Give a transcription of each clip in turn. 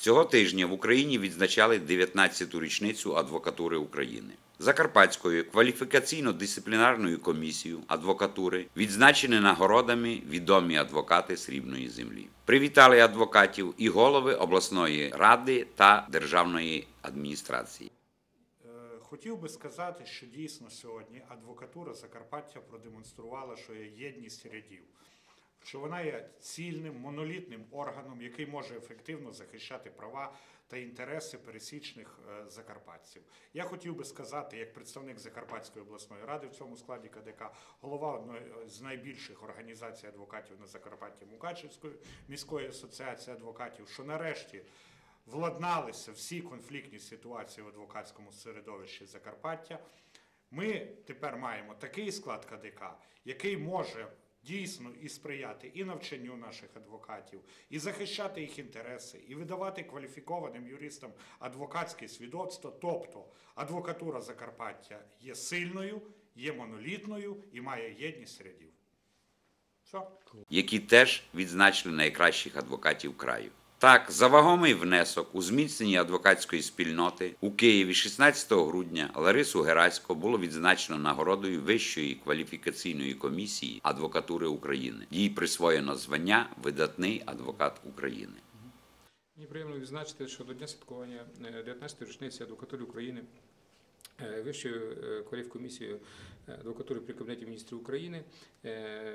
Цього тижня в Україні відзначали 19-ту річницю адвокатури України. Закарпатською кваліфікаційно-дисциплінарною комісією адвокатури відзначені нагородами відомі адвокати срібної землі. Привітали адвокатів і голови обласної ради та державної адміністрації. Е, Хотів би сказати, що дійсно сьогодні адвокатура Закарпаття продемонструвала, що є єдність рядів, що вона є цільним, монолітним органом, який може ефективно захищати права та інтереси пересічних е, закарпатців. Я хотів би сказати, як представник Закарпатської обласної ради в цьому складі КДК, голова одної з найбільших організацій адвокатів на Закарпатті Мукачевської міської асоціації адвокатів, що нарешті владналися всі конфліктні ситуації в адвокатському середовищі Закарпаття. Ми тепер маємо такий склад КДК, який може дійсно і сприяти і навчанню наших адвокатів, і захищати їх інтереси, і видавати кваліфікованим юристам адвокатське свідоцтво. Тобто адвокатура Закарпаття є сильною, є монолітною і має єдність рядів. Все. які теж відзначили найкращих адвокатів краю. Так, за вагомий внесок у зміцненні адвокатської спільноти у Києві 16 грудня Ларису Герасько було відзначено нагородою Вищої кваліфікаційної комісії адвокатури України. Їй присвоєно звання Видатний адвокат України. Мені приємно відзначити, що до дня святкування е, 19-ї річниці адвокатури України е, Вищою е, кваліфкомісією е, адвокатури при Кабінеті міністрів України. Е,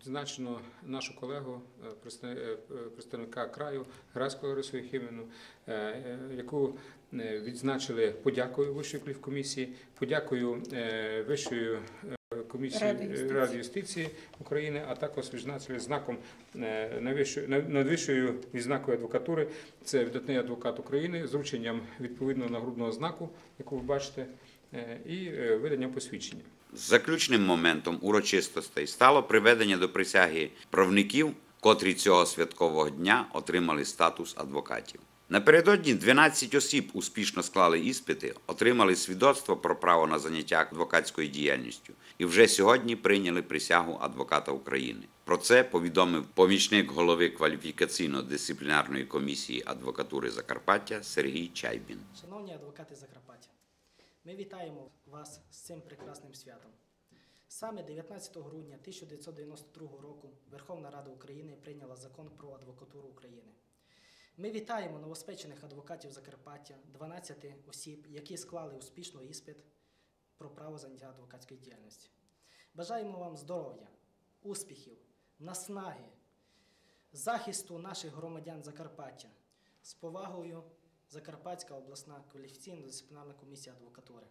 відзначено нашу колегу, е, представ- е, представника краю Граську Ларису Єхимівну, е, е, яку е, відзначили подякою Вищої кваліфкомісії, подякою е, Вищої е, комісії Ради е, юстиції. України, а також відзначили знаком е, найвищою най- найвищою відзнакою адвокатури. Це видатний адвокат України з врученням відповідного нагрудного знаку, яку ви бачите, е, і виданням посвідчення. Заключним моментом урочистостей стало приведення до присяги правників, котрі цього святкового дня отримали статус адвокатів. Напередодні 12 осіб успішно склали іспити, отримали свідоцтво про право на заняття адвокатською діяльністю і вже сьогодні прийняли присягу адвоката України. Про це повідомив помічник голови кваліфікаційно-дисциплінарної комісії адвокатури Закарпаття Сергій Чайбін. Шановні адвокати Закарпаття, ми вітаємо вас з цим прекрасним святом. Саме 19 грудня 1992 року Верховна Рада України прийняла закон про адвокатуру України. Ми вітаємо новоспечених адвокатів Закарпаття, 12 осіб, які склали успішно іспит про право заняття адвокатської діяльності. Бажаємо вам здоров'я, успіхів, наснаги, захисту наших громадян Закарпаття. З повагою Закарпатська обласна кваліфікаційно-дисциплінарна комісія адвокатури.